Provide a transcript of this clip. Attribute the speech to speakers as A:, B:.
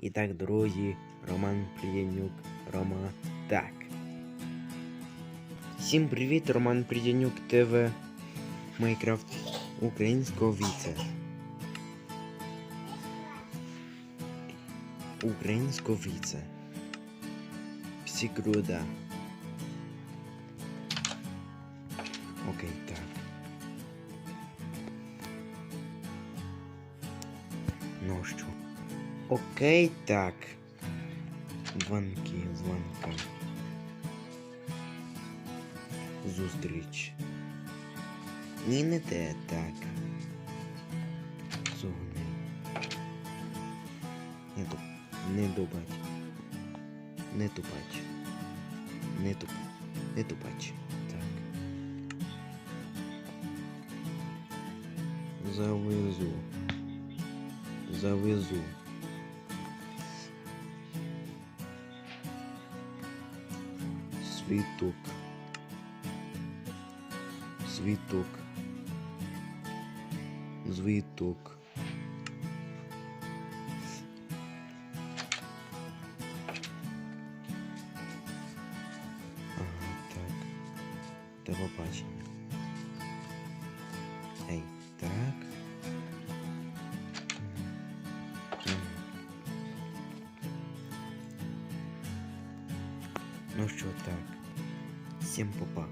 A: І так, друзі, Роман Придянюк, Рома так. Всім привіт, Роман Придянюк ТВ Майкрафт українського віце. Українського віце. Псікруда. Окей, так. Ну що? Окей, так. Дзвонки, дзвонка. Зустріч. Ні, не те, так. Зогни. Не туп. Не дубать. Не тупач. Не туп. Не тупач. Так. Завезу. Завезу. Світок. Світок. Звіток. Ага, так. До побачення. Ей, так. Ну що так. Всім попа.